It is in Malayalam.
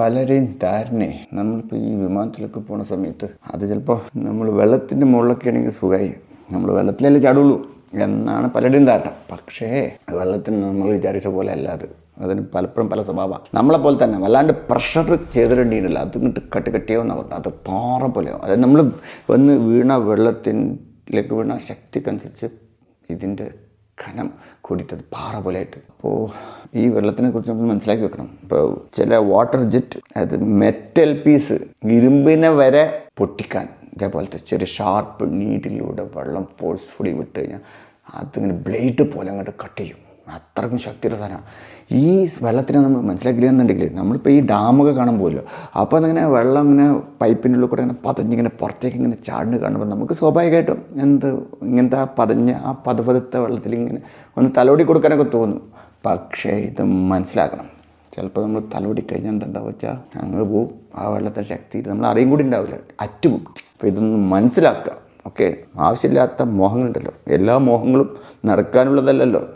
പലരെയും ധാരണ നമ്മളിപ്പോൾ ഈ വിമാനത്തിലൊക്കെ പോണ സമയത്ത് അത് ചിലപ്പോൾ നമ്മൾ വെള്ളത്തിന്റെ മുകളിലൊക്കെ ആണെങ്കിൽ സുഖമായി നമ്മൾ വെള്ളത്തിലല്ലേ ചാടുള്ളൂ എന്നാണ് പലരുടെയും ധാരണ. പക്ഷേ വെള്ളത്തിന് നമ്മൾ വിചാരിച്ച പോലെ അല്ല അത്. അതിന് പലപ്പോഴും പല സ്വഭാവമാണ് നമ്മളെ പോലെ തന്നെ വല്ലാണ്ട് പ്രഷർ ചെയ്തിട്ടുണ്ടല്ല അത് ഇങ്ങോട്ട് കട്ട് കട്ടിയാവുന്ന പറഞ്ഞു. അത് പാറ പോലെയാവും അതായത് നമ്മൾ വന്ന് വീണ വെള്ളത്തിലേക്ക് വീണ ശക്തിക്കനുസരിച്ച് ഇതിന്റെ കനം കൂടിയിട്ടത് പാറ പോലെയായിട്ട്. അപ്പോൾ ഈ വെള്ളത്തിനെ കുറിച്ച് നമ്മൾ മനസ്സിലാക്കി വെക്കണം. ഇപ്പോൾ ചില വാട്ടർ ജെറ്റ് അത് മെറ്റൽ പീസ് ഇരുമ്പിനെ വരെ പൊട്ടിക്കാൻ ഇതേപോലത്തെ ചെറിയ ഷാർപ്പ് നീഡിലൂടെ വെള്ളം ഫോഴ്സ്ഫുള്ളി വിട്ട് കഴിഞ്ഞാൽ അതിങ്ങനെ ബ്ലേഡ് പോലെ അങ്ങോട്ട് കട്ട് ചെയ്യും. അത്രക്കും ശക്തിയുടെ സാധനമാണ്. ഈ വെള്ളത്തിനെ നമ്മൾ മനസ്സിലാക്കില്ലെന്നുണ്ടെങ്കിൽ നമ്മളിപ്പോൾ ഈ ഡാമൊക്കെ കാണാൻ പോകുമല്ലോ അപ്പോൾ അതിങ്ങനെ വെള്ളം ഇങ്ങനെ പൈപ്പിന്റെ ഉള്ളിൽ കൂടെ ഇങ്ങനെ പതഞ്ഞിങ്ങനെ പുറത്തേക്ക് ഇങ്ങനെ ചാടിന് കാണുമ്പോൾ നമുക്ക് സ്വാഭാവികമായിട്ടും എന്ത് ഇങ്ങനത്തെ ആ പതഞ്ഞ ആ പതപതത്തെ വെള്ളത്തിൽ ഇങ്ങനെ ഒന്ന് തലോടി കൊടുക്കാനൊക്കെ തോന്നും. പക്ഷേ ഇത് മനസ്സിലാക്കണം. ചിലപ്പോൾ നമ്മൾ തലോടി കഴിഞ്ഞാൽ എന്താ വെച്ചാൽ അങ്ങ് പോവും. ആ വെള്ളത്തെ ശക്തി നമ്മൾ അറിയും കൂടി ഉണ്ടാവില്ല. അറ്റുപോകും. അപ്പോൾ ഇതൊന്ന് മനസ്സിലാക്കുക. ഓക്കെ? ആവശ്യമില്ലാത്ത മോഹങ്ങളുണ്ടല്ലോ. എല്ലാ മോഹങ്ങളും നടക്കാനുള്ളതല്ലല്ലോ.